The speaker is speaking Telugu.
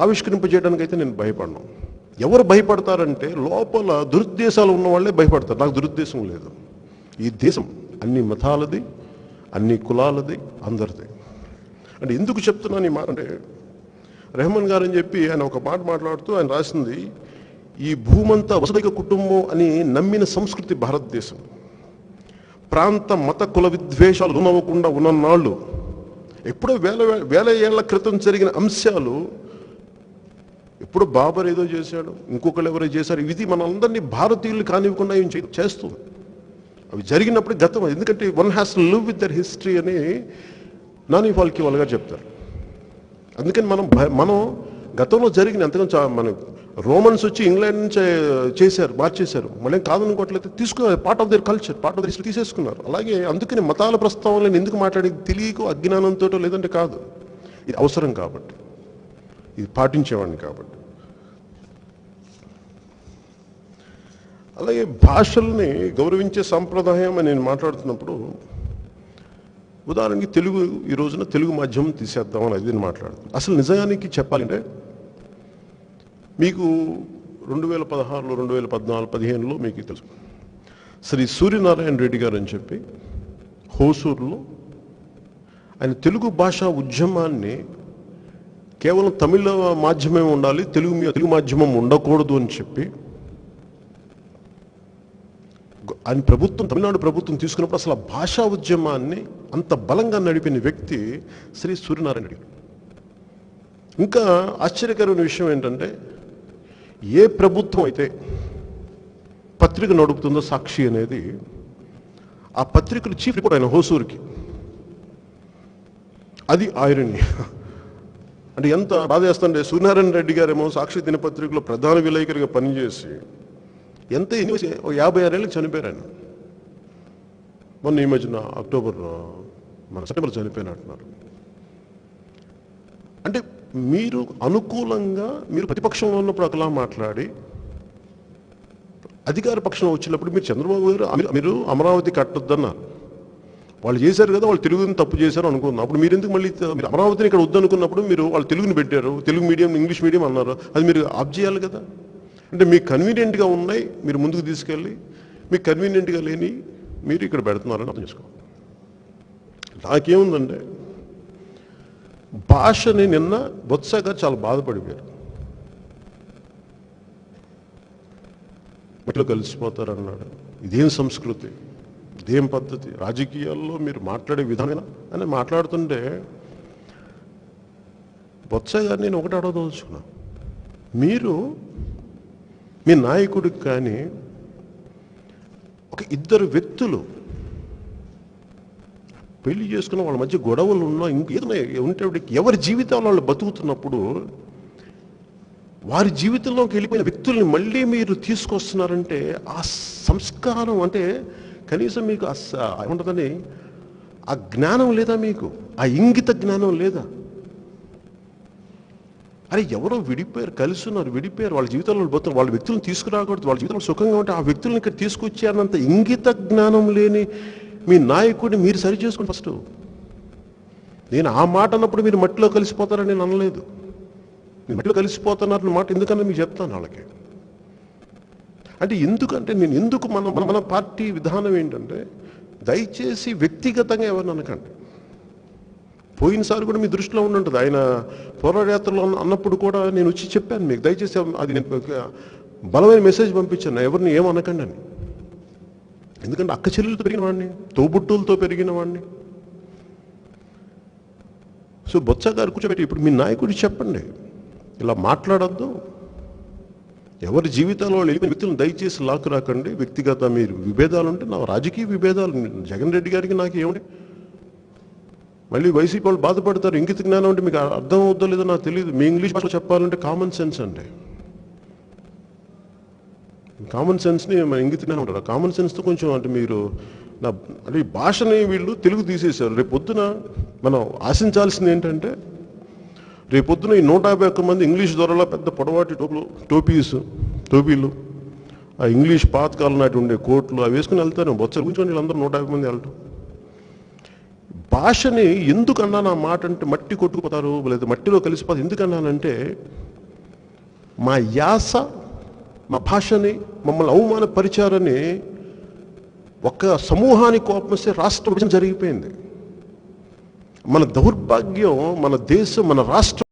ఆవిష్కరింపజేయడానికి అయితే నేను భయపడను. ఎవరు భయపడతారంటే లోపల దురుద్దేశాలు ఉన్న వాళ్ళే భయపడతారు. నాకు దురుద్దేశం లేదు. ఈ దేశం అన్ని మతాలది అన్ని కులాలది అందరిది. అంటే ఎందుకు చెప్తున్నాను ఈ మాట అంటే రెహమాన్ గారు అని చెప్పి ఆయన ఒక మాట మాట్లాడుతూ ఆయన రాసింది ఈ భూమంతా వసుదైక కుటుంబం అని నమ్మిన సంస్కృతి భారతదేశం. ప్రాంత మత కుల విద్వేషాలు రుణవ్వకుండా ఉన్ననాళ్ళు ఎప్పుడో వేల వేల ఏళ్ళ క్రితం జరిగిన అంశాలు ఇప్పుడు బాబర్ ఏదో చేశాడు ఇంకొకరు ఎవరో చేశారు. ఇది మనందరినీ భారతీయులు కానివ్వకుండా ఏం చే- చేస్తుంది. అవి జరిగినప్పుడు గతం ఎందుకంటే one has to live with their history అని నాని వాళ్ళకి వాళ్ళగా చెప్తారు. అందుకని మనం మనం గతంలో జరిగిన ఎంతగానో మన రోమన్స్ వచ్చి ఇంగ్లాండ్ నుంచి చేశారు మార్చేశారు. మళ్ళీ కాదనుకోవట్లయితే తీసుకున్నారు part of their culture part of their history తీసేసుకున్నారు. అలాగే అందుకని మతాల ప్రస్తావనలు ఎందుకు మాట్లాడేది తెలియక అజ్ఞానంతో లేదంటే కాదు. ఇది అవసరం కాబట్టి. ఇది పాటించేవాడిని కాబట్టి. అలాగే భాషల్ని గౌరవించే సంప్రదాయం అని నేను మాట్లాడుతున్నప్పుడు ఉదాహరణకి తెలుగు ఈ రోజున తెలుగు మాధ్యమం తీసేద్దామని అది నేను మాట్లాడుతున్నాను అసలు నిజానికి చెప్పాలంటే మీకు రెండు వేల పదహారులో రెండు వేల పద్నాలుగు పదిహేనులో మీకు తెలుసు. శ్రీ సూర్యనారాయణ రెడ్డి గారు అని చెప్పి హోసూరులో ఆయన తెలుగు భాషా ఉద్యమాన్ని కేవలం తమిళ మాధ్యమే ఉండాలి తెలుగు తెలుగు మాధ్యమం ఉండకూడదు అని చెప్పి ఆయన ప్రభుత్వం తమిళనాడు ప్రభుత్వం తీసుకున్నప్పుడు అసలు ఆ భాషా ఉద్యమాన్ని అంత బలంగా నడిపిన వ్యక్తి శ్రీ సూర్యనారాయణ రెడ్డి. ఇంకా ఆశ్చర్యకరమైన విషయం ఏంటంటే ఏ ప్రభుత్వం అయితే పత్రిక నడుపుతుందో సాక్షి అనేది ఆ పత్రికలు చీఫ్ రిపోర్ట్ ఆయన హోసూరికి. అది ఐరని అంటే ఎంత బాధ చేస్తుంటే సూర్యనారాయణ రెడ్డి గారేమో సాక్షి దినపత్రికలో ప్రధాన విలేకరిగా పనిచేసి ఎంత ఎన్ని ఓ యాభై ఆరేళ్ళకి చనిపోయారు ఆయన మొన్న ఈ మధ్యన అక్టోబర్ మన సెప్టెంబర్ చనిపోయినట్టున్నారు అంటే మీరు అనుకూలంగా మీరు ప్రతిపక్షంలో ఉన్నప్పుడు ఒకలా మాట్లాడి అధికార పక్షం వచ్చినప్పుడు మీరు చంద్రబాబు గారు మీరు అమరావతి కట్టొద్దన్నారు. వాళ్ళు చేశారు కదా వాళ్ళు తెలుగుని తప్పు చేశారు అనుకున్నాం అప్పుడు మీరు ఎందుకు మళ్ళీ మీరు అమరావతిని ఇక్కడ వద్దనుకున్నప్పుడు మీరు వాళ్ళు తెలుగుని పెట్టారు. తెలుగు మీడియం ఇంగ్లీష్ మీడియం అన్నారు. అది మీరు ఆప్ చేయాలి కదా. అంటే మీకు కన్వీనియంట్గా ఉన్నాయి మీరు ముందుకు తీసుకెళ్ళి మీకు కన్వీనియంట్గా లేని మీరు ఇక్కడ పెడుతున్నారని అర్థం చేసుకోవాలి. నాకేముందంటే భాషని నిన్న బొత్సగా చాలా బాధపడిపోయారు. మట్టిలో కలిసిపోతారన్నాడు. ఇదేం సంస్కృతి? ఇదేం పద్ధతి? రాజకీయాల్లో మీరు మాట్లాడే విధానం అని మాట్లాడుతుంటే బొత్స నేను ఒకటి అడగదలుచుకున్నా. మీరు మీ నాయకుడికి కానీ ఒక ఇద్దరు వ్యక్తులు పెళ్ళి చేసుకున్న వాళ్ళ మధ్య గొడవలు ఉన్నా ఇంకేదైనా ఉంటే ఎవరి జీవితాలు వాళ్ళు బతుకుతున్నప్పుడు వారి జీవితంలోకి వెళ్ళిపోయిన వ్యక్తుల్ని మళ్ళీ మీరు తీసుకొస్తున్నారంటే ఆ సంస్కారం అంటే కనీసం మీకు ఉండదని ఆ జ్ఞానం లేదా మీకు? ఆ ఇంగిత జ్ఞానం లేదా? అరే ఎవరో విడిపోయారు కలిసి ఉన్నారు విడిపోయారు. వాళ్ళ జీవితంలో పోతున్నారు. వాళ్ళ వ్యక్తులను తీసుకురాకూడదు. వాళ్ళ జీవితంలో సుఖంగా ఉంటే ఆ వ్యక్తులను ఇక్కడ తీసుకొచ్చారన్నంత ఇంగిత జ్ఞానం లేని మీ నాయకుడిని మీరు సరి చేసుకోండి ఫస్ట్. నేను ఆ మాట అన్నప్పుడు మీరు మట్టిలో కలిసిపోతారని నేను అనలేదు. మీరు మట్టిలో కలిసిపోతున్నారు మాట ఎందుకన్నా మీకు చెప్తాను వాళ్ళకి? అంటే ఎందుకంటే నేను ఎందుకు మన మన మన పార్టీ విధానం ఏంటంటే దయచేసి వ్యక్తిగతంగా ఎవరిని అనకండి. పోయినసారి కూడా మీ దృష్టిలో ఉండుంటుంది. ఆయన పోరాటయాత్రలో అన్నప్పుడు కూడా నేను వచ్చి చెప్పాను మీకు. దయచేసి అది నేను బలమైన మెసేజ్ పంపించాను. ఎవరిని ఏమనకండి అని. ఎందుకంటే అక్క చెల్లెలతో పెరిగిన వాడిని తోబుట్టులతో పెరిగిన వాడిని. సో బొత్స గారు కూర్చోబెట్టి ఇప్పుడు మీ నాయకుడికి చెప్పండి. ఇలా మాట్లాడద్దు. ఎవరి జీవితాల్లో వాళ్ళు వెళ్ళిపోయిన వ్యక్తులను దయచేసి లాక్ రాకండి. వ్యక్తిగత మీరు విభేదాలు ఉంటే నా రాజకీయ విభేదాలు జగన్ రెడ్డి గారికి నాకు ఏమిటి మళ్ళీ వైసీపీ వాళ్ళు బాధపడతారు ఇంగిత జ్ఞానం అంటే మీకు అర్థం అవుద్దో లేదో నాకు తెలియదు మీ ఇంగ్లీష్ భాష చెప్పాలంటే కామన్ సెన్స్ అండి. కామన్ సెన్స్ని ఇంగిత జ్ఞానం ఉంటారు కామన్ సెన్స్తో కొంచెం అంటే మీరు నా అంటే భాషని వీళ్ళు తెలుగు తీసేశారు. రేపు పొద్దున మనం ఆశించాల్సింది ఏంటంటే రేపు ఈ నూట యాభై ఒక్క మంది ఇంగ్లీష్ దొరలో పెద్ద పొడవాటి టోపులు టోపీస్ టోపీలు ఆ ఇంగ్లీష్ పాతకాలం నాటి ఉండే కోట్లు అవి వేసుకుని వెళ్తారు బొత్స కూర్చొని వీళ్ళందరూ నూట యాభై మంది వెళ్ళటం. భాషని ఎందుకన్నా నా ఆ మాట అంటే మట్టి కొట్టుకుపోతారు లేదా మట్టిలో కలిసిపోతారు ఎందుకన్నానంటే మా యాస మా భాషని మమ్మల్ని అవమానపరిచారని ఒక సమూహానికి కోపం వస్తే రాష్ట్ర విభజన జరిగిపోయింది. మన దౌర్భాగ్యం మన దేశం మన రాష్ట్రం